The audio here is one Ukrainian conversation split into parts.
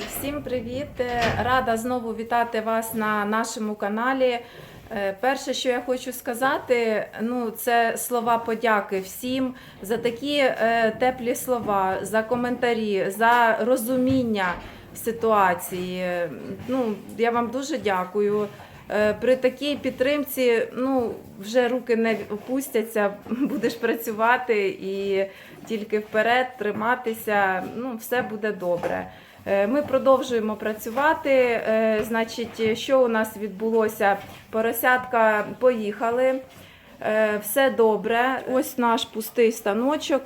Всім привіт! Рада знову вітати вас на нашому каналі. Е, Перше, що я хочу сказати, ну це слова подяки всім за такі е, теплі слова, за коментарі, за розуміння ситуації. Ну, я вам дуже дякую. Е, При такій підтримці ну, вже руки не опустяться, будеш працювати і тільки вперед триматися. Ну, все буде добре. Е, Ми продовжуємо працювати. Е, Значить, що у нас відбулося? Поросятка поїхали. Е, Все добре. Ось наш пустий станочок.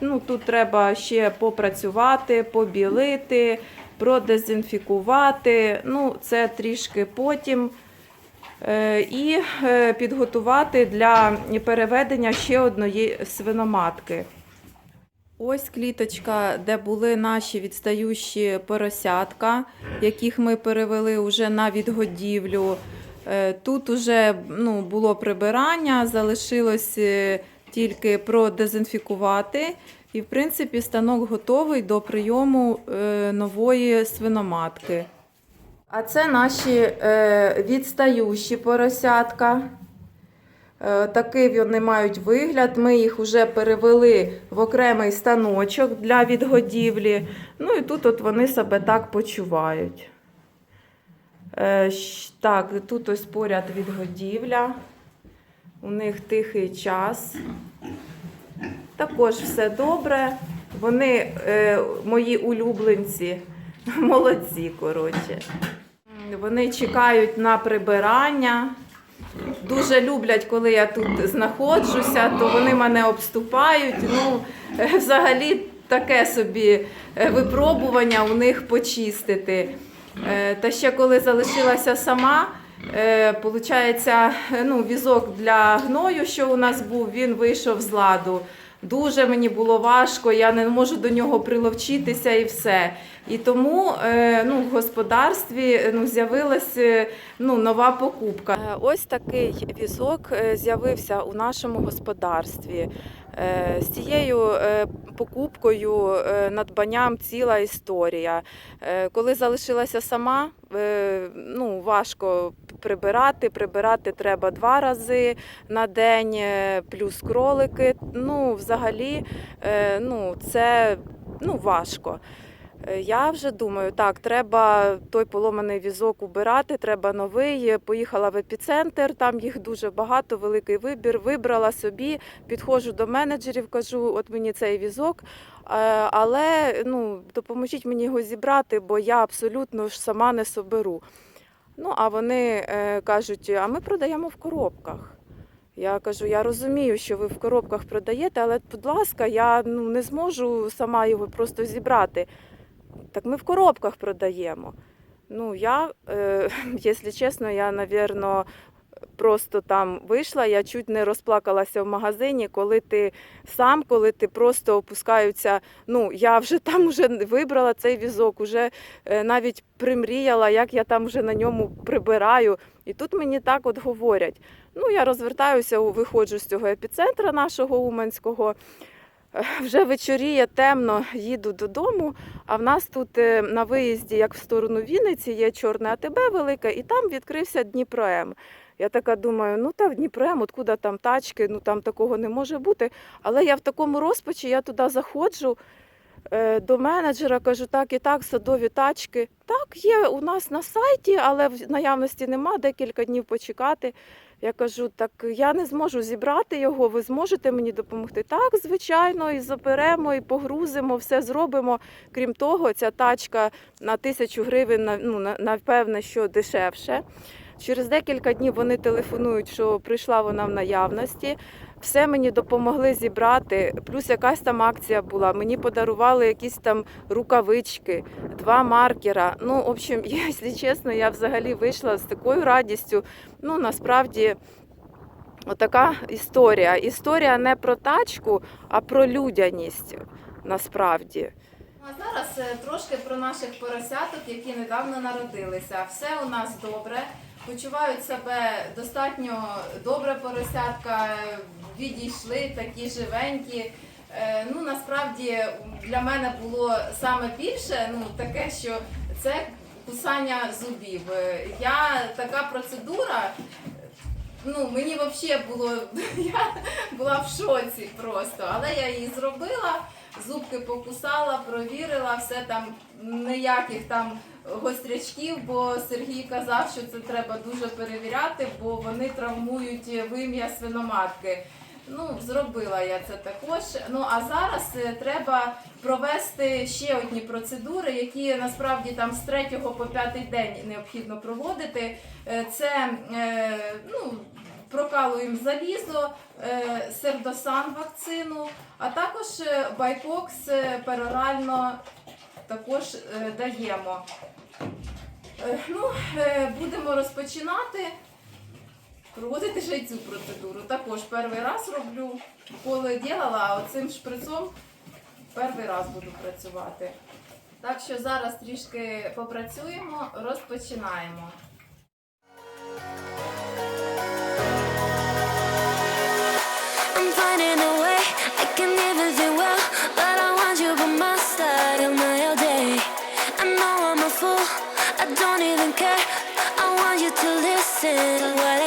Ну, тут треба ще попрацювати, побілити, продезінфікувати. Ну, це трішки потім. І підготувати для переведення ще одної свиноматки. Ось кліточка, де були наші відстаючі поросятка, яких ми перевели вже на відгодівлю. Е, Тут уже ну, було прибирання, залишилось е, тільки продезінфікувати. І, в принципі, станок готовий до прийому е, нової свиноматки. А це наші відстаючі поросятка. Е, Такий вони мають вигляд. Ми їх вже перевели в окремий станочок для відгодівлі. Ну і тут от вони себе так почувають. Е, Так, тут ось поряд відгодівля. У них тихий час. Також все добре. Вони е, мої улюбленці. Молодці, коротше. Вони чекають на прибирання. Дуже люблять, коли я тут знаходжуся, то вони мене обступають. Ну, е, взагалі таке собі е, випробування у них почистити. Е, Та ще коли залишилася сама, получається, ну, візок для гною, що у нас був, він вийшов з ладу. Дуже мені було важко, я не можу до нього приловчитися і все. І тому е, ну, в господарстві е, ну, з'явилася ну, нова покупка. Е, Ось такий візок е, з'явився у нашому господарстві. Е, З цією е, покупкою, е, надбанням ціла історія. Е, Коли залишилася сама, е, ну, важко прибирати. Прибирати треба два рази на день, е, плюс кролики. Ну, взагалі, е, ну, це ну, важко. Е, Я вже думаю, так, треба той поломаний візок убирати, треба новий. Поїхала в епіцентр, там їх дуже багато, великий вибір. Вибрала собі, підходжу до менеджерів, кажу, от мені цей візок. Але ну, допоможіть мені його зібрати, бо я абсолютно ж сама не соберу. Ну, а вони е, кажуть, а ми продаємо в коробках. Я кажу, я розумію, що ви в коробках продаєте, але, будь ласка, я ну, не зможу сама його просто зібрати. Так ми в коробках продаємо. Ну, я, е, якщо чесно, я, напевно, просто там вийшла, я чуть не розплакалася в магазині, коли ти сам, коли ти просто опускаються. Ну, я вже там вже вибрала цей візок, уже е, навіть примріяла, як я там вже на ньому прибираю. І тут мені так от говорять. Ну, я розвертаюся, виходжу з цього епіцентра нашого Уманського. Е, Вже вечоріє, темно, їду додому. А в нас тут е, на виїзді, як в сторону Вінниці, є чорне АТБ велике, і там відкрився Дніпром. Я така думаю, ну та в Дніпром, откуда там тачки, ну там такого не може бути. Але я в такому розпачі, я туди заходжу е, до менеджера, кажу, так і так, садові тачки. Так, є у нас на сайті, але в наявності нема, декілька днів почекати. Я кажу, так я не зможу зібрати його, ви зможете мені допомогти? Так, звичайно, і заберемо, і погрузимо, все зробимо. Крім того, ця тачка на тисячу гривень, ну, напевне, що дешевше. Через декілька днів вони телефонують, що прийшла вона в наявності. Все мені допомогли зібрати. Плюс якась там акція була. Мені подарували якісь там рукавички, два маркера. Ну, в общем, якщо чесно, я взагалі вийшла з такою радістю. Ну, насправді, отака історія. Історія не про тачку, а про людяність. Насправді. А зараз е, трошки про наших поросяток, які недавно народилися. Все у нас добре. Почувають себе достатньо добре поросятка, відійшли такі живенькі. Е, Ну, насправді для мене було саме більше ну, таке, що це кусання зубів. Е, Я така процедура. Ну, мені взагалі було, я була в шоці просто, але я її зробила, зубки покусала, провірила, все там ніяких там гострячків, бо Сергій казав, що це треба дуже перевіряти, бо вони травмують вим'я свиноматки. Ну, зробила я це також. Ну а зараз е, треба провести ще одні процедури, які насправді там з 3 по 5 день необхідно проводити. Е, Це е, ну, прокалуємо залізо, е, сердосан вакцину, а також е, байкокс е, перорально також даємо. Ну, будемо розпочинати. Проводити ще й цю процедуру. Також перший раз роблю. Коли ділала, а оцим шприцом перший раз буду працювати. Так що зараз трішки попрацюємо, розпочинаємо. I don't even care. I want you to listen to what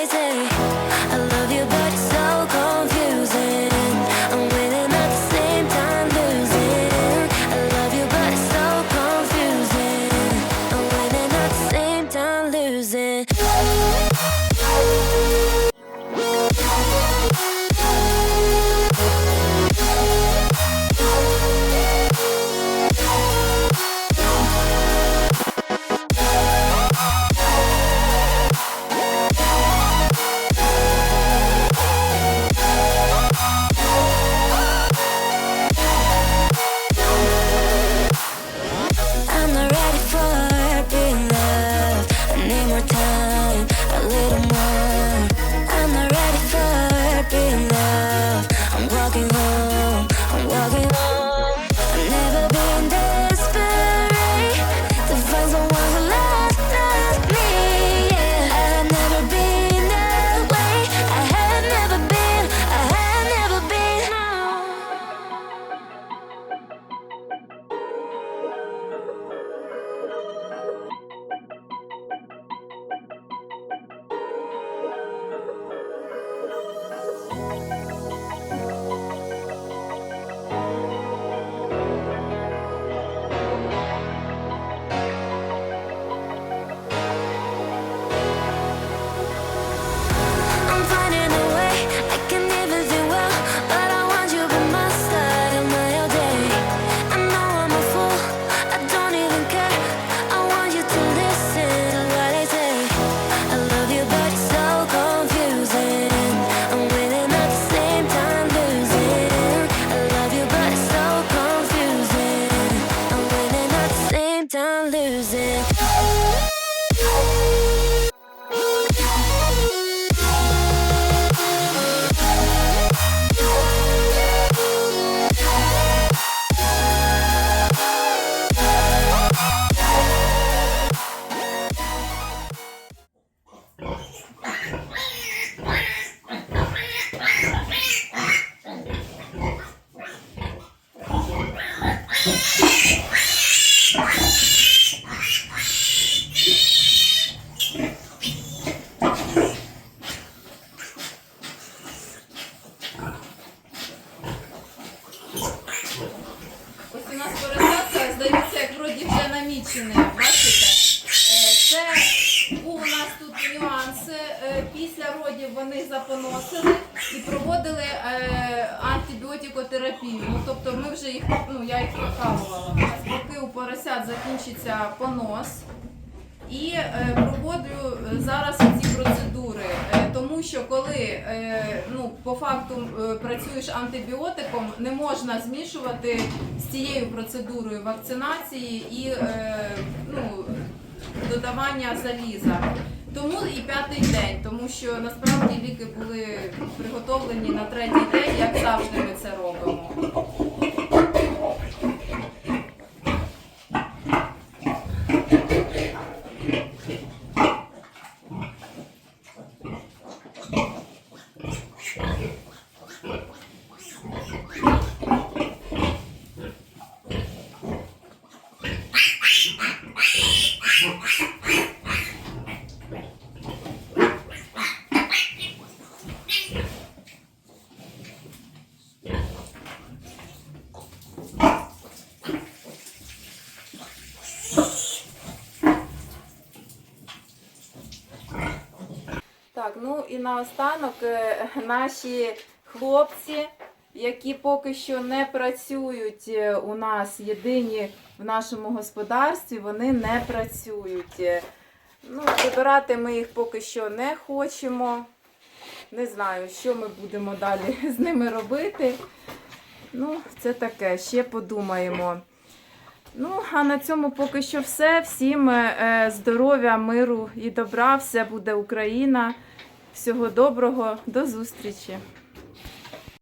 вже намічене. Бачите? Е, Це у нас тут нюанси. Е, Після родів вони запоносили і проводили е, антибіотикотерапію. Ну, тобто ми вже їх, ну я їх прокалувала. У нас Поки у поросят закінчиться понос. І е, проводжу е, зараз ці процедури, е, тому що коли ну, по факту працюєш антибіотиком, не можна змішувати з цією процедурою вакцинації і ну, додавання заліза. Тому і п'ятий день, тому що насправді ліки були приготовлені на третій день, як завжди ми це робимо. Так, ну і наостанок е, наші хлопці, які поки що не працюють е, у нас єдині в нашому господарстві, вони не працюють. Е, Ну, ми їх поки що не хочемо. Не знаю, що ми будемо далі з ними робити. Ну, це таке, ще подумаємо. Ну, а на цьому поки що все. Всім здоров'я, миру і добра. Все буде Україна. Всього доброго, до зустрічі!